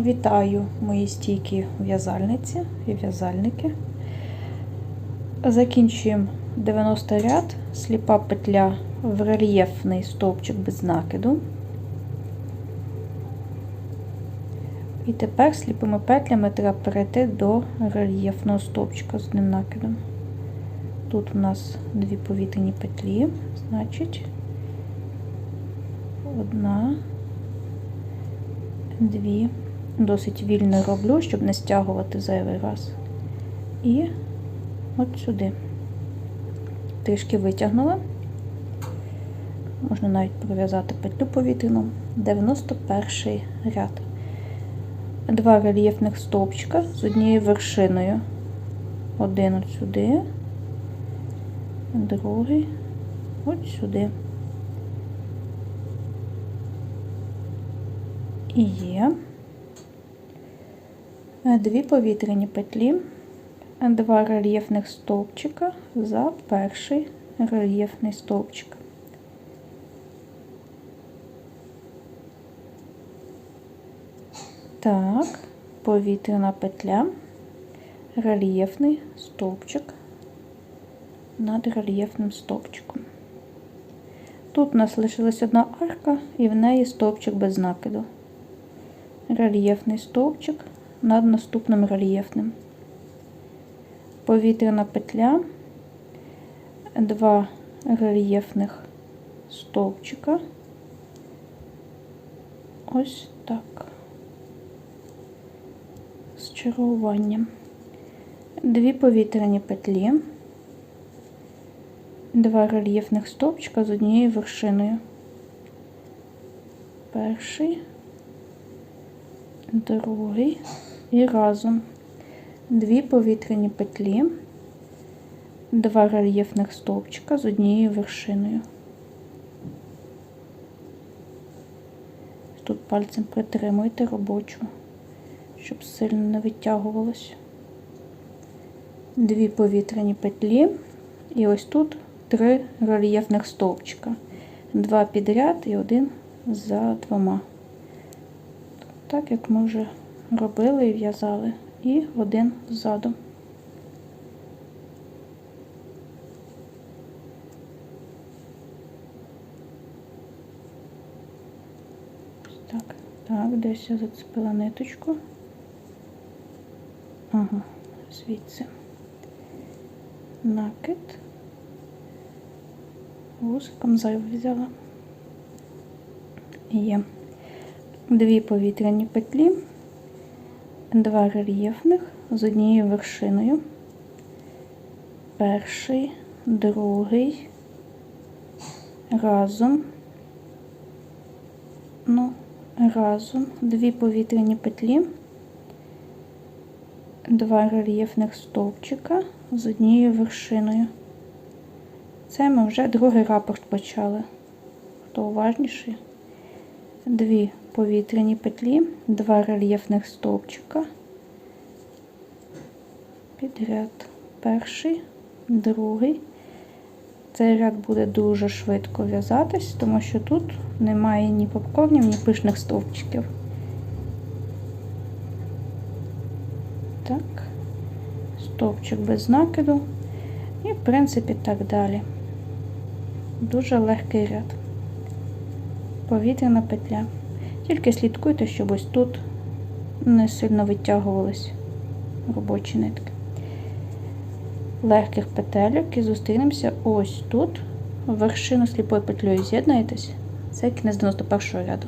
Вітаю мої стійкі в'язальниці і в'язальники. Закінчуємо 90 ряд, сліпа петля в рельєфний стовпчик без накиду. І тепер сліпими петлями треба перейти до рельєфного стовпчика з одним накидом. Тут у нас дві повітряні петлі, значить, одна, дві. Досить вільно роблю, щоб не стягувати зайвий раз. І от сюди. Трішки витягнула. Можна навіть пров'язати петлю повітряну. 91 ряд. Два рельєфних стовпчика з однією вершиною. Один от сюди, другий от сюди. І є дві повітряні петлі, два рельєфних стовпчика за перший рельєфний стовпчик. Так, повітряна петля, рельєфний стовпчик над рельєфним стовпчиком. Тут у нас лишилась одна арка і в неї стовпчик без накиду. Рельєфний стовпчик над наступним рельєфним. Повітряна петля, два рельєфних стовпчика. Ось так. З чергуванням. Дві повітряні петлі, два рельєфних стовпчика з однією вершиною. Перший, другий і разом дві повітряні петлі, два рельєфних стовпчика з однією вершиною. Тут пальцем притримуйте робочу, щоб сильно не витягувалось. Дві повітряні петлі, і ось тут три рельєфних стовпчика. Два підряд і один за двома. Так як ми вже робили і в'язали, і один ззаду. Так, так, десь я зацепила ниточку. Ага, звідси. Накид. Вусиком зайву взяла. Є дві повітряні петлі два рельєфних з однією вершиною. Перший, другий, разом, ну, разом, дві повітряні петлі, два рельєфних стовпчика з однією вершиною. Це ми вже другий рапорт почали. Хто уважніший? Дві повітряні петлі, два рельєфних стовпчика, підряд. Перший, другий. Цей ряд буде дуже швидко в'язатись, тому що тут немає ні попкорнів, ні пишних стовпчиків. Так, стовпчик без накиду. І, в принципі, так далі. Дуже легкий ряд. Повітряна петля. Тільки слідкуйте, щоб ось тут не сильно витягувались робочі нитки. Легких петельок і зустрінемося ось тут. Вершину сліпою петлею з'єднаєтесь. Це кінець 91 ряду.